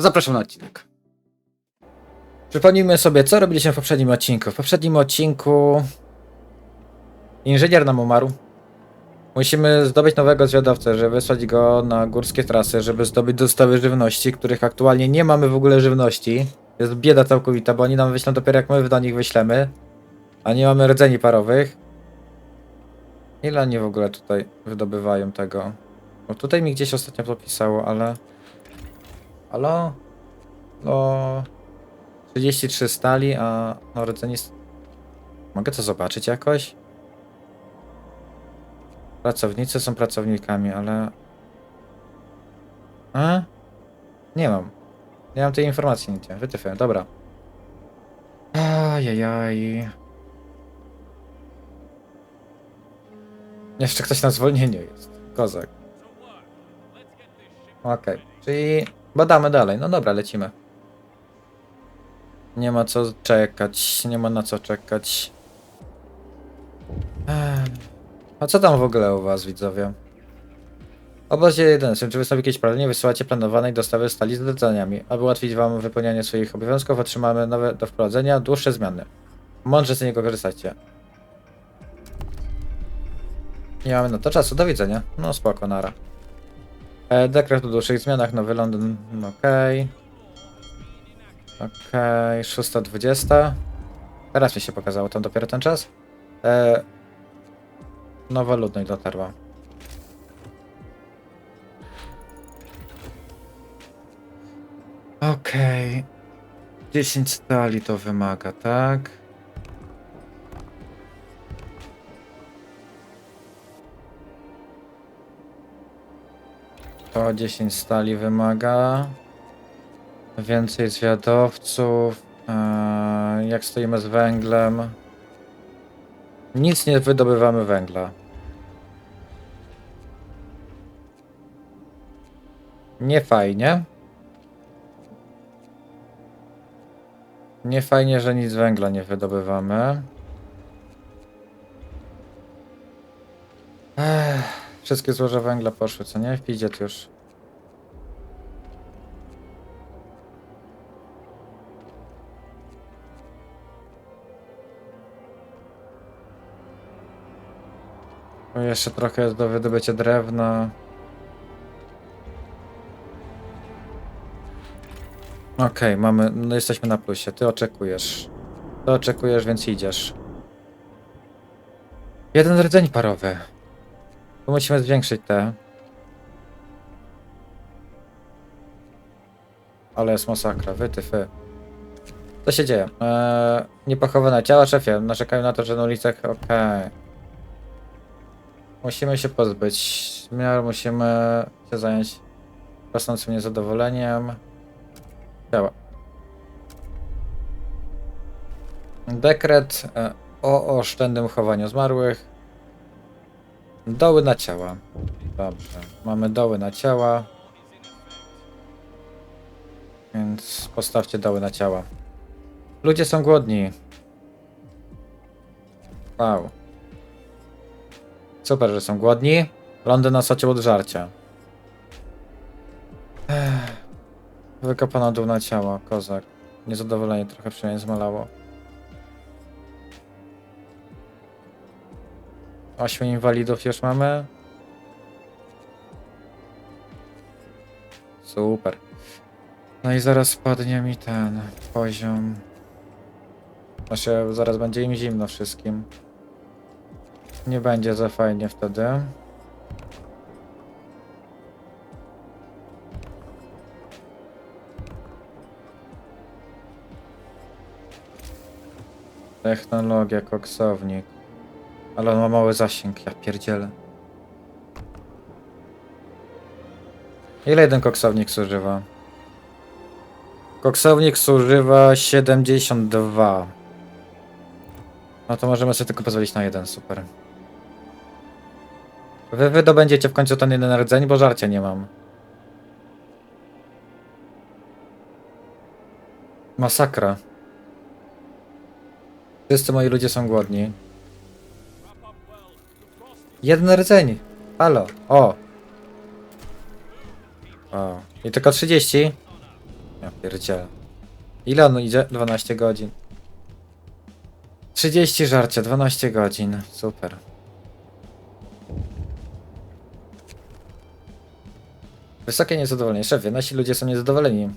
Zapraszam na odcinek. Przypomnijmy sobie, co robiliśmy w poprzednim odcinku. W poprzednim odcinku inżynier nam umarł. Musimy zdobyć nowego zwiadowcę, żeby wysłać go na górskie trasy, żeby zdobyć dostawy żywności, których aktualnie nie mamy w ogóle żywności. Jest bieda całkowita, bo oni nam wyślą dopiero jak my do nich wyślemy. A nie mamy rdzeni parowych. Ile oni w ogóle tutaj wydobywają tego? Bo tutaj mi gdzieś ostatnio to pisało, ale... Halo? No... 33 stali, a no rdzeni... s- Mogę to zobaczyć jakoś? Pracownicy są pracownikami, ale... A? Nie mam. Nie mam tej informacji nigdzie. Wytyfy, dobra. Ajajaj. Jeszcze ktoś na zwolnieniu jest. Kozak. Okej, czyli badamy dalej. No dobra, lecimy. Nie ma co czekać, nie ma na co czekać. A co tam w ogóle u was, widzowie? Obozie 1. Czy wystąpi jakieś problem? Nie wysyłacie planowanej dostawy stali z zleceniami. Aby ułatwić wam wypełnianie swoich obowiązków, otrzymamy nowe do wprowadzenia dłuższe zmiany. Mądrze z niego korzystacie. Nie mamy na to czasu, do widzenia. No spoko, nara. E, dekret o dłuższych zmianach, Nowy Londyn, no okej. Okej, 6.20. Teraz mi się pokazało, tam dopiero ten czas. E, Nowa Ludność dotarła. Okej. 10 stali to wymaga, tak? To 10 stali wymaga. Więcej zwiadowców. Eee, jak stoimy z węglem? Nic nie wydobywamy węgla. Nie fajnie. Nie fajnie, że nic węgla nie wydobywamy. Wszystkie złoża węgla poszły, co nie? Idzie już. Tu jeszcze trochę jest do wydobycia drewna. Okej, mamy, no jesteśmy na plusie. Ty oczekujesz. Ty oczekujesz, więc idziesz. Jeden rdzeń parowy. Musimy zwiększyć te. Ale jest masakra, wytyfy. Co się dzieje? Eee, niepochowane ciała, szefie. Narzekają na to, że na ulicach... Okej. Musimy się pozbyć. Miar musimy się zająć rosnącym niezadowoleniem. Działa. Dekret e, o oszczędnym chowaniu zmarłych. Doły na ciała. Dobrze. Mamy doły na ciała. Więc postawcie doły na ciała. Ludzie są głodni. Wow. Super, że są głodni. Londyn nas ociął od żarcia. Wykopano dół na ciało, kozak. Niezadowolenie trochę przynajmniej zmalało. Ośmiu inwalidów już mamy. Super. No i zaraz spadnie mi ten poziom. Znaczy, zaraz będzie im zimno wszystkim. Nie będzie za fajnie wtedy. Technologia, koksownik. Ale on ma mały zasięg, ja pierdzielę. Ile jeden koksownik zużywa? Koksownik zużywa 72. No to możemy sobie tylko pozwolić na jeden, super. Wy wydobędziecie w końcu ten jeden rdzeń, bo żarcia nie mam. Masakra. Wszyscy moi ludzie są głodni. Jeden rdzeń. Halo. O. O. I tylko 30. Ja pierdzielę. Ile on idzie? 12 godzin. 30 żarcia, 12 godzin. Super. Wysokie niezadowolenie. Szefie, nasi ludzie są niezadowoleni.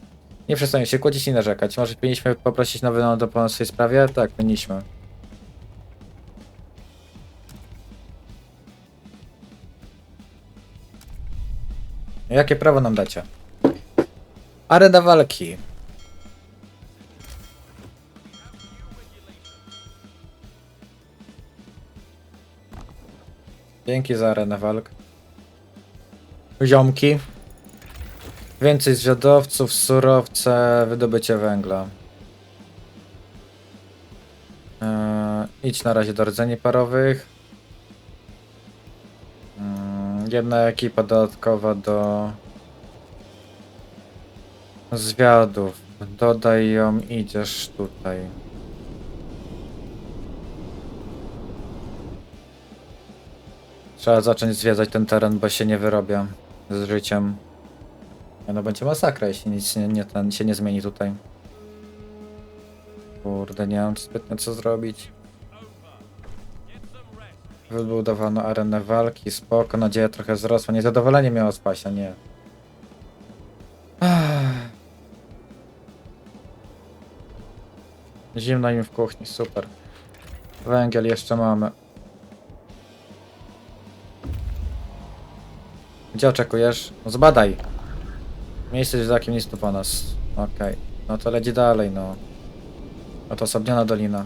Nie przestają się kłócić i narzekać. Może powinniśmy poprosić nowy no do pomocy w tej sprawie? Tak, powinniśmy. Jakie prawo nam dacie? Arena walki. Dzięki za arenę walk. Ziomki. Więcej zwiadowców, surowce, wydobycie węgla. Eee, idź na razie do rdzeni parowych. Jedna ekipa dodatkowa do zwiadów. Dodaj ją, idziesz tutaj. Trzeba zacząć zwiedzać ten teren, bo się nie wyrobia z życiem. No będzie masakra, jeśli nic nie, nie, ten, się nie zmieni tutaj. Kurde, nie mam zbytnio co zrobić. Wybudowano arenę walki, spoko, nadzieja trochę wzrosła. Niezadowolenie miało spaść, a nie. Zimno im w kuchni, super. Węgiel jeszcze mamy. Gdzie oczekujesz? Zbadaj. Miejsce jest takim nic tu po nas. Okej. No to leci dalej, no. Odosobniona dolina.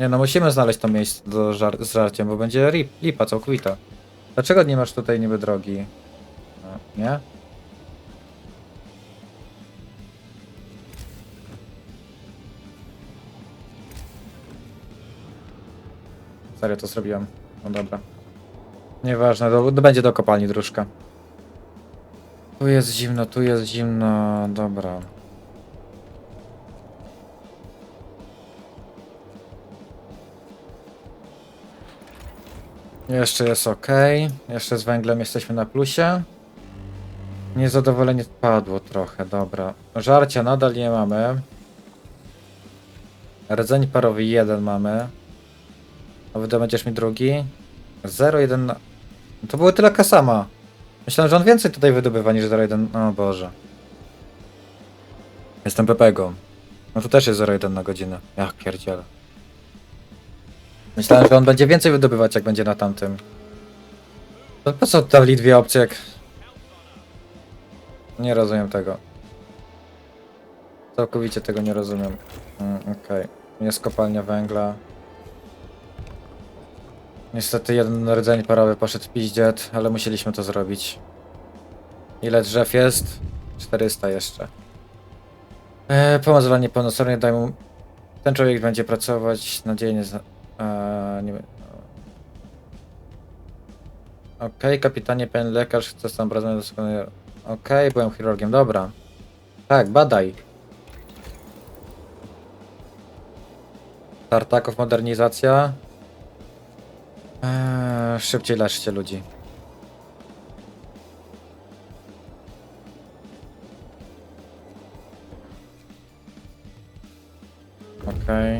Nie no, musimy znaleźć to miejsce do żar z żarciem, bo będzie rip, lipa całkowita. Dlaczego nie masz tutaj niby drogi? No, nie? Serio to zrobiłem. No dobra. Nieważne, to, to będzie do kopalni dróżka. Tu jest zimno, tu jest zimno, dobra. Jeszcze jest ok. Jeszcze z węglem jesteśmy na plusie. Niezadowolenie padło trochę, dobra. Żarcia nadal nie mamy. Rdzeń parowy 1 mamy. A wydobędziesz mi drugi? 0,1 na... To były tyle kasama. Myślałem, że on więcej tutaj wydobywa niż 0,1. O Boże. Jestem Pepego. No tu też jest 0,1 na godzinę. Jak pierdziele. Myślałem, że on będzie więcej wydobywać, jak będzie na tamtym. To po co dali dwie opcje, jak... Nie rozumiem tego. Całkowicie tego nie rozumiem. Mm, Okej. Jest kopalnia węgla. Niestety jeden rdzeń parowy poszedł w piździet, ale musieliśmy to zrobić. Ile drzew jest? 400 jeszcze. Eee, pomoc dla niepełnosprawnych, daj mu... Ten człowiek będzie pracować, nadzieję nie... Zna... Eee, nie... Okej, kapitanie, pan lekarz, chce tam porozmawiać doskonale. Okej, byłem chirurgiem, dobra. Tak, badaj. Tartaków modernizacja. Eee, szybciej leczcie ludzi. Okej.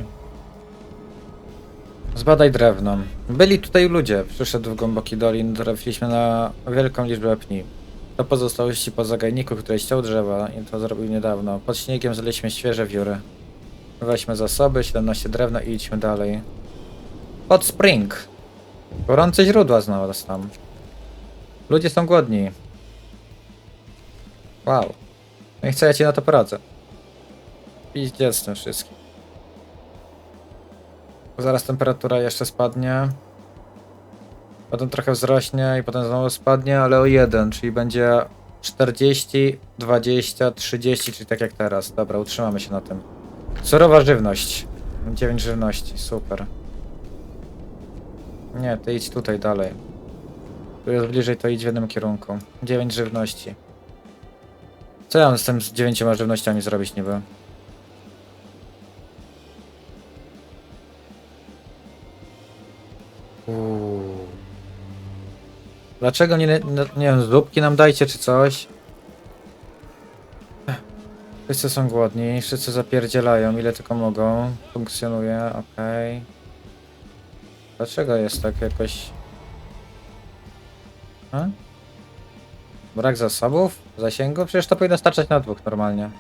Zbadaj drewno. Byli tutaj ludzie. Przyszedł w głęboki dolin. Trafiliśmy na wielką liczbę pni. To pozostałości po zagajniku, który ściął drzewa i to zrobił niedawno. Pod śniegiem zleśmy świeże wióry. Weźmy zasoby, 17 drewna i idźmy dalej. Pod Spring. Gorące źródła znalazł tam. Ludzie są głodni. Wow. No i chcę, ja ci na to poradzę. Piździe z tym wszystkim. Zaraz temperatura jeszcze spadnie. Potem trochę wzrośnie i potem znowu spadnie, ale o 1, czyli będzie 40, 20, 30, czyli tak jak teraz. Dobra, utrzymamy się na tym. Surowa żywność. 9 żywności, super. Nie, ty idź tutaj dalej. Tu jest bliżej, to idź w jednym kierunku. 9 żywności. Co ja mam z tym z dziewięcioma żywnościami zrobić niby? Dlaczego nie, nie, nie wiem, zupki nam dajcie czy coś? Wszyscy są głodni, wszyscy zapierdzielają, ile tylko mogą. Funkcjonuje, okej. Dlaczego jest tak jakoś... A? Brak zasobów? Zasięgu? Przecież to powinno starczać na dwóch normalnie.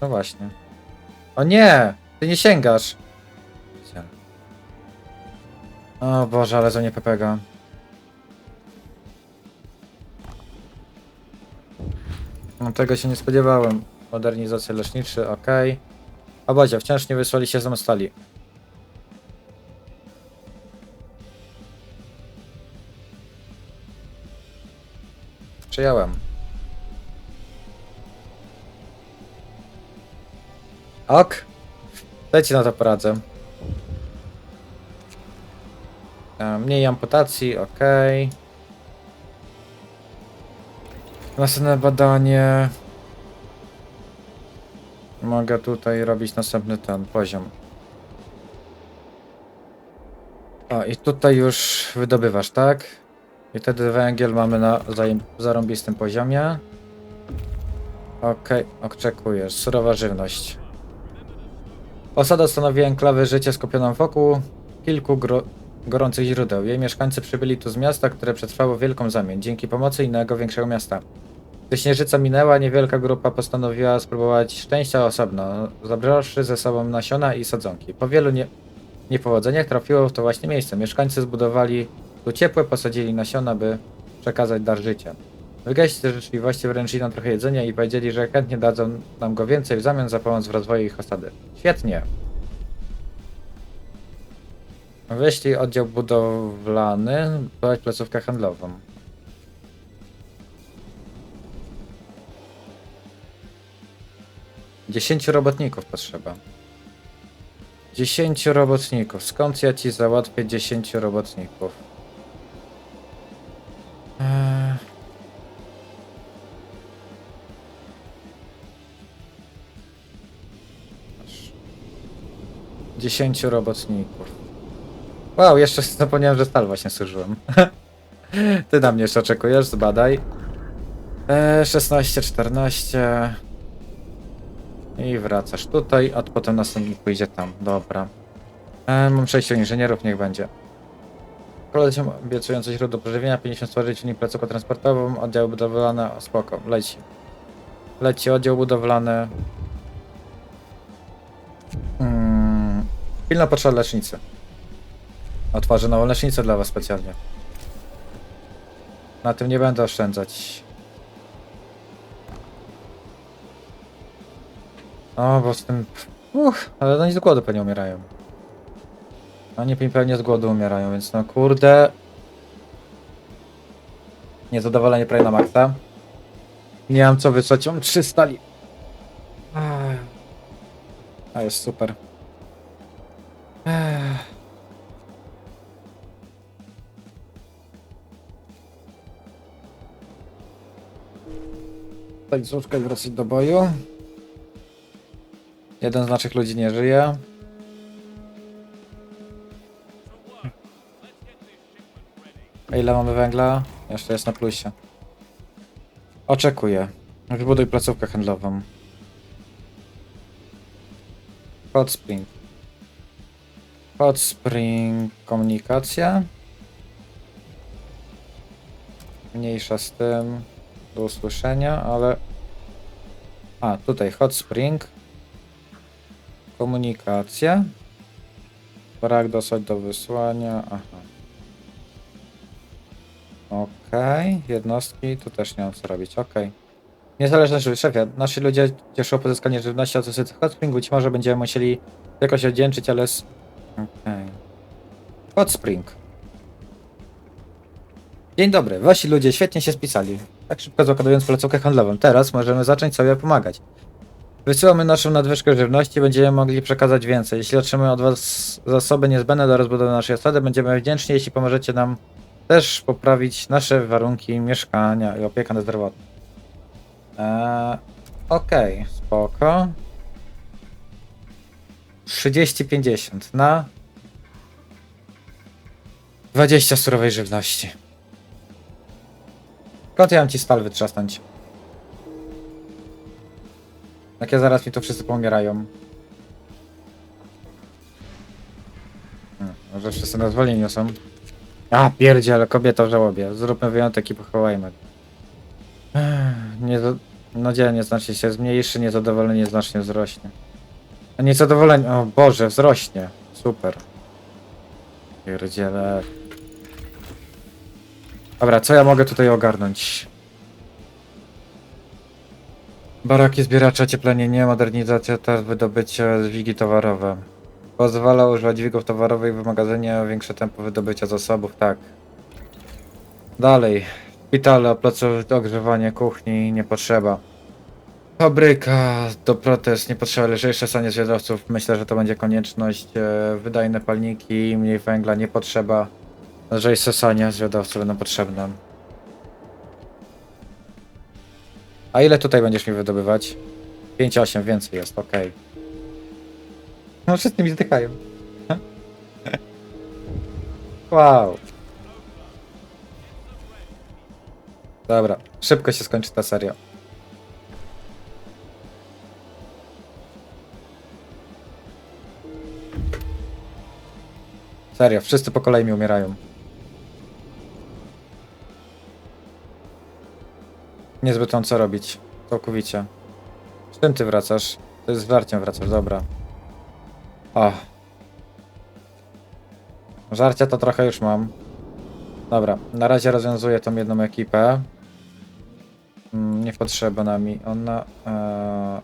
No właśnie. O nie! Ty nie sięgasz! O Boże, ale to nie Pepega. No tego się nie spodziewałem. Modernizacja leczniczy, ok. Obozie, wciąż nie wysłali się z stali. Przyjąłem. Ok. Dajcie na to poradzę. Mniej amputacji, ok. Następne badanie. Mogę tutaj robić następny ten poziom. O, i tutaj już wydobywasz, tak? I wtedy węgiel mamy na zarąbistym poziomie. Okej, oczekujesz. Surowa żywność. Osada stanowi enklawę życia skupioną wokół kilku gro- gorących źródeł. Jej mieszkańcy przybyli tu z miasta, które przetrwało wielką zamian, dzięki pomocy innego większego miasta. Gdy śnieżyca minęła, niewielka grupa postanowiła spróbować szczęścia osobno, zabrawszy ze sobą nasiona i sadzonki. Po wielu nie- niepowodzeniach trafiło w to właśnie miejsce. Mieszkańcy zbudowali tu ciepłe, posadzili nasiona, by przekazać dar życia. Wygaście życzliwości wręczyli nam trochę jedzenia i powiedzieli, że chętnie dadzą nam go więcej w zamian za pomoc w rozwoju ich osady. Świetnie. Wyślij oddział budowlany, budować placówkę handlową. Dziesięciu robotników potrzeba. Dziesięciu robotników. Skąd ja ci załatwię dziesięciu robotników? Eee... Dziesięciu robotników. Wow, jeszcze zapomniałem, że stal właśnie służyłem. Ty na mnie jeszcze oczekujesz, zbadaj. Eee, 16, 14. I wracasz tutaj, a potem następny pójdzie tam. Dobra. Eee, mam 6 inżynierów, niech będzie. Koledzy obiecujące źródło pożywienia, 50 stworzyć unii placówkę transportową, oddział budowlany, o, spoko, leci. Leci oddział budowlany. Hmm. Pilna potrzeba lecznicy. Otworzę nową lecznicę dla was specjalnie. Na tym nie będę oszczędzać. O, bo z tym... Uch, ale oni z głodu pewnie umierają. Oni pewnie z głodu umierają, więc no kurde... Niezadowolenie prawie na maksa. Nie mam co wysłać, mam 300 li... A jest super. Ech. Tańcówka wracać do boju. Jeden z naszych ludzi nie żyje. A ile mamy węgla? Jeszcze jest na plusie. Oczekuję. Wybuduj placówkę handlową. Hot Spring. Hot Spring komunikacja. Mniejsza z tym. Do usłyszenia, ale... A, tutaj Hot Spring. Komunikacja. Brak dosłać do wysłania. Aha. Okej, jednostki, tu też nie mam co robić, okej. Niezależność szefia. Nasi ludzie cieszą pozyskanie żywności od sosycy Hot Spring. Być może będziemy musieli jakoś oddzięczyć, ale... s- Okej. Hot Spring. Dzień dobry, wasi ludzie świetnie się spisali. Tak szybko zakładając placówkę handlową. Teraz możemy zacząć sobie pomagać. Wysyłamy naszą nadwyżkę żywności, będziemy mogli przekazać więcej. Jeśli otrzymamy od was zasoby niezbędne do rozbudowy naszej osady, będziemy wdzięczni, jeśli pomożecie nam też poprawić nasze warunki mieszkania i opiekę zdrowotną. Eee, Okej, spoko. 30-50 na 20 surowej żywności. Skąd ja mam ci stal wytrzasnąć? Jak ja zaraz mi to wszyscy pomierają. Hmm, może wszyscy na zwolnieniu są. A, pierdziele, kobieta w żałobie. Zróbmy wyjątek i pochowajmy. Nie, nadzieja znacznie się zmniejszy, niezadowolenie znacznie wzrośnie. A niezadowolenie, o Boże, wzrośnie. Super. Pierdziele. Dobra, co ja mogę tutaj ogarnąć? Baraki zbieracze, ocieplenie, modernizacja, też wydobycie, dźwigi towarowe. Pozwala używać dźwigów towarowych w magazynie, większe tempo wydobycia zasobów, tak. Dalej. Szpitale, placowe ogrzewanie kuchni, nie potrzeba. Fabryka do protest, nie potrzeba lżejsze sanie zwiadowców. Myślę, że to będzie konieczność. E, Wydajne palniki, mniej węgla, nie potrzeba. Lżejsze sanie zwiadowców będą potrzebne. A ile tutaj będziesz mi wydobywać? 5-8 więcej jest, ok. No wszyscy mi zdychają. wow. Dobra, szybko się skończy ta seria. Serio, wszyscy po kolei mi umierają. Niezbyt mam co robić. Całkowicie. Z czym ty wracasz? To jest z żarciem wracasz, dobra. O. Żarcia to trochę już mam. Dobra, na razie rozwiązuję tą jedną ekipę. Mm, Nie potrzeba nami. Ona. E...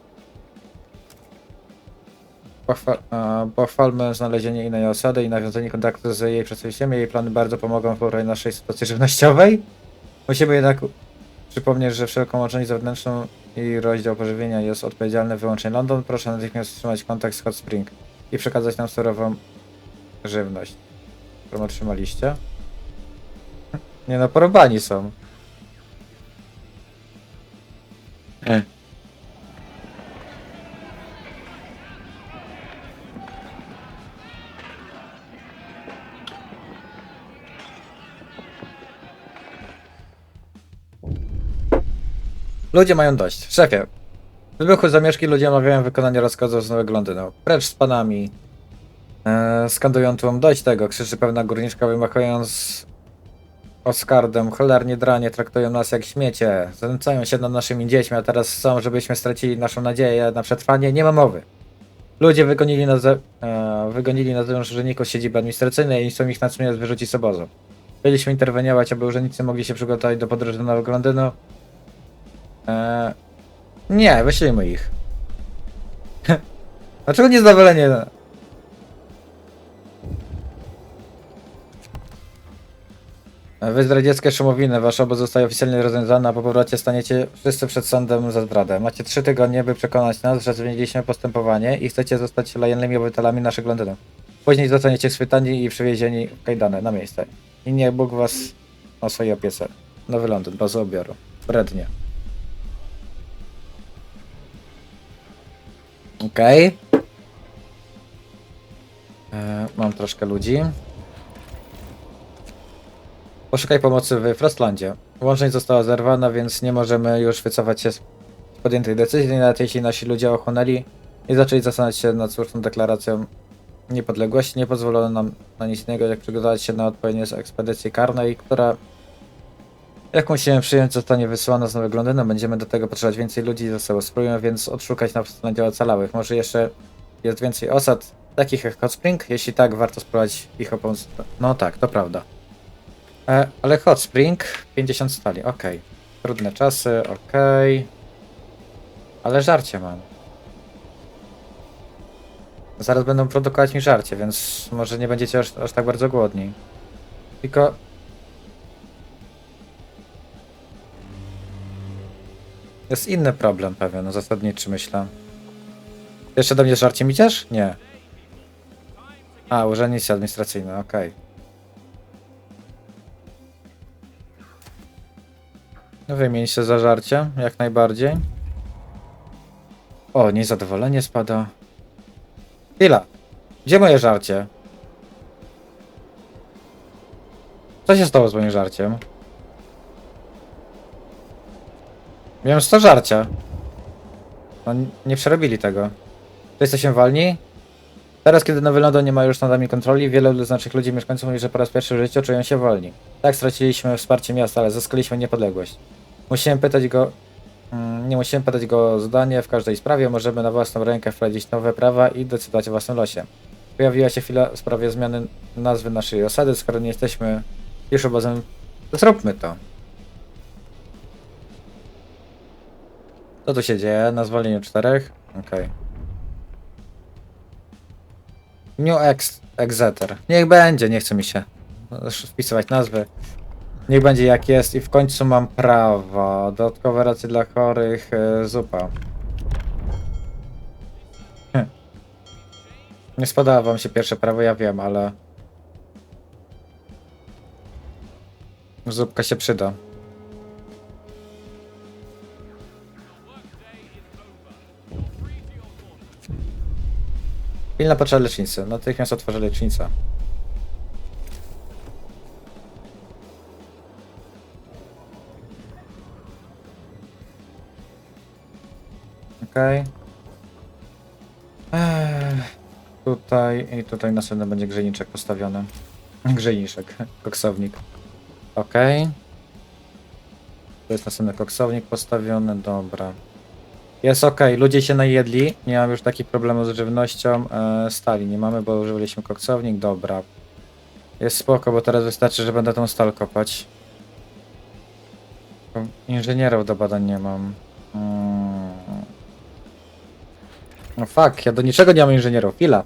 E, pochwalmy znalezienie innej osady i nawiązanie kontaktu z jej przedstawicielem. Jej plany bardzo pomogą w poprawie naszej sytuacji żywnościowej. Musimy jednak przypomnieć, że wszelką łączność zewnętrzną i rozdział pożywienia jest odpowiedzialny wyłącznie London. Proszę natychmiast wstrzymać kontakt z Hot Spring i przekazać nam surową żywność, którą otrzymaliście. Nie no, porobani są. Ludzie mają dość. Szefie, w wybuchu zamieszki ludzie omawiają wykonanie rozkazów z Nowego Londynu. Precz z panami. Eee, skandują tłum, dość tego, krzyczy pewna górniczka wymachując Oskardem. Cholernie dranie traktują nas jak śmiecie. Znęcają się nad naszymi dziećmi, a teraz chcą, żebyśmy stracili naszą nadzieję na przetrwanie. Nie ma mowy. Ludzie wygonili na, ze- eee, wygonili na zewnątrz urzędników siedziby administracyjnej i chcą ich natychmiast wyrzucić z obozu. Chcieliśmy interweniować, aby urzędnicy mogli się przygotować do podróży do Nowego Londynu. Eee, nie, wyślijmy ich. Dlaczego niezadowolenie? Wy zdradzieckie szumowiny, wasz obóz zostaje oficjalnie rozwiązany, a po powrocie staniecie wszyscy przed sądem za zdradę. Macie trzy tygodnie, by przekonać nas, że zmieniliśmy postępowanie i chcecie zostać lojalnymi obywatelami naszych Londynu. Później zostaniecie schwytani i przywiezieni w kajdany na miejsce. I niech Bóg was o swojej opiece. Nowy Londyn, baza obioru. Brednie. Okej. E, Mam troszkę ludzi. Poszukaj pomocy w Frostlandzie. Łączność została zerwana, więc nie możemy już wycofać się z podjętej decyzji, nawet jeśli nasi ludzie ochłonęli i zaczęli zastanawiać się nad słuszną deklaracją niepodległości. Nie pozwolono nam na nic innego, jak przygotować się na odpowiednie z ekspedycji karnej, która, jak musimy przyjąć, zostanie wysłana z Nowego Londynu. Będziemy do tego potrzebować więcej ludzi, zostało spróbujemy więc odszukać na wschodzie ocalałych. Może jeszcze jest więcej osad, takich jak Hot Spring? Jeśli tak, warto spróbować ich o pomoc. No tak, to prawda. E, ale Hot Spring 50 stali, okej. Trudne czasy, okej. Ale żarcie mam. Zaraz będą produkować mi żarcie, więc może nie będziecie aż, aż tak bardzo głodni. Tylko... Jest inny problem pewien, zasadniczy myślę. Jeszcze do mnie żarciem idziesz? Nie. A, urzędnicy administracyjne, okej. No wymień się za żarcie, jak najbardziej. O, niezadowolenie spada. Chwila. Gdzie moje żarcie? Co się stało z moim żarciem? Miałem 100 żarcia. No, nie przerobili tego. To jesteśmy wolni? Teraz, kiedy Nowy Londyn nie ma już nad nami kontroli, wielu z naszych ludzi mieszkańców mówi, że po raz pierwszy w życiu czują się wolni. Tak, straciliśmy wsparcie miasta, ale zyskaliśmy niepodległość. Musimy pytać go... mm, Nie musimy pytać go o zdanie w każdej sprawie, możemy na własną rękę wprowadzić nowe prawa i decydować o własnym losie. Pojawiła się chwila w sprawie zmiany nazwy naszej osady, skoro nie jesteśmy już obozem, to zróbmy to. Co tu się dzieje? Na zwolnieniu czterech? Okej. New Ex Exeter. Niech będzie, nie chce mi się wpisywać nazwy. Niech będzie jak jest i w końcu mam prawo. Dodatkowe racje dla chorych, e, zupa. Hm. Nie spodoba wam się pierwsze prawo, ja wiem, ale... Zupka się przyda. Pilna potrzeba lecznicy. Natychmiast otworzę lecznicę. Okej. Ech, Tutaj i tutaj następny będzie grzejniczek postawiony. Grzejniczek, koksownik. Okej. Tu jest następny koksownik postawiony, dobra. Jest ok, ludzie się najedli, nie mam już takich problemów z żywnością. E, stali nie mamy, bo używaliśmy koksownik, dobra. Jest spoko, bo teraz wystarczy, że będę tą stal kopać. Inżynierów do badań nie mam. Mm. No fuck, ja do niczego nie mam inżynierów, chwila.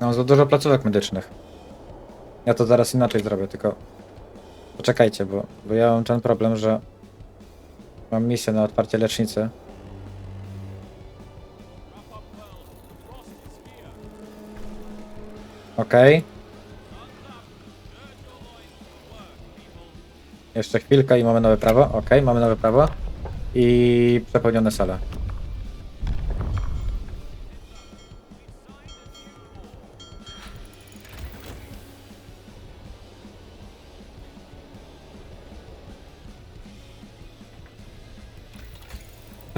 Mam za dużo placówek medycznych. Ja to zaraz inaczej zrobię, tylko poczekajcie, bo, bo ja mam ten problem, że mam misję na otwarcie lecznicy. Okej. Jeszcze chwilkę i mamy nowe prawo. Okej, mamy nowe prawo. I przepełnione sale.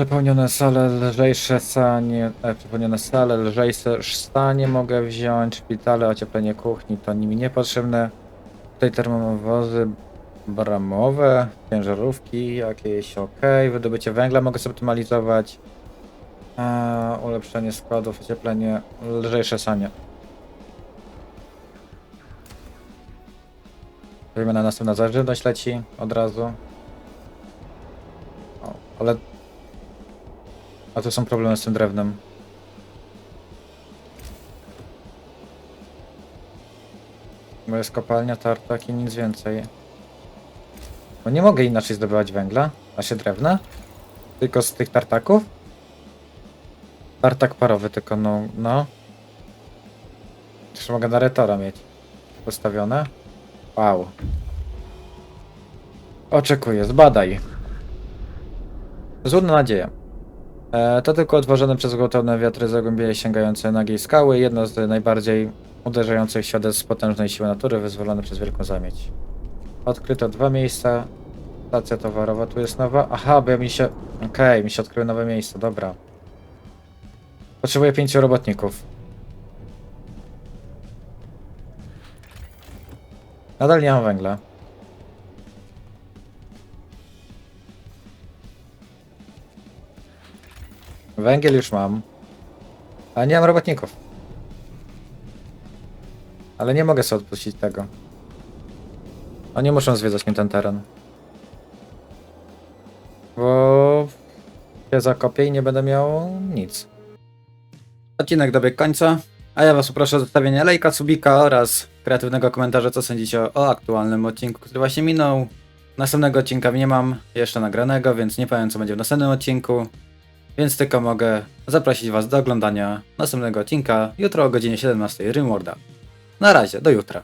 Przepełnione sale, lżejsze stanie, e, przepełnione sale, lżejsze stanie mogę wziąć, szpitale, ocieplenie kuchni, to nimi niepotrzebne. Tutaj termowozy bramowe, ciężarówki jakieś, ok. Wydobycie węgla mogę zoptymalizować. E, ulepszenie składów, ocieplenie, lżejsze sanie. Wymiana następna za żywność leci od razu. O, ale a tu są problemy z tym drewnem. Bo jest kopalnia, tartak i nic więcej. Bo nie mogę inaczej zdobywać węgla, a się drewna. Tylko z tych tartaków. Tartak parowy tylko, no. no. Jeszcze mogę na mieć. Postawione. Wow. Oczekuję, zbadaj. Złudna nadzieja. E, To tylko odwożone przez gwałtowne wiatry zagłębienie sięgające nagiej skały, jedno z najbardziej uderzających świadectw potężnej siły natury wyzwolone przez wielką zamieć. Odkryto dwa miejsca. Stacja towarowa tu jest nowa. Aha, bo ja mi się... Okej, mi się odkryły nowe miejsca, dobra. Potrzebuję pięciu robotników. Nadal nie mam węgla. Węgiel już mam. A nie mam robotników. Ale nie mogę sobie odpuścić tego. Oni muszą zwiedzać mi ten teren. Bo się zakopię i nie będę miał nic. Odcinek dobiegł końca, a ja was proszę o zostawienie lajka, subika oraz kreatywnego komentarza, co sądzicie o, o aktualnym odcinku, który właśnie minął. Następnego odcinka nie mam jeszcze nagranego, więc nie powiem co będzie w następnym odcinku. Więc tylko mogę zaprosić Was do oglądania następnego odcinka jutro o godzinie 17 Rimworda. Na razie, do jutra.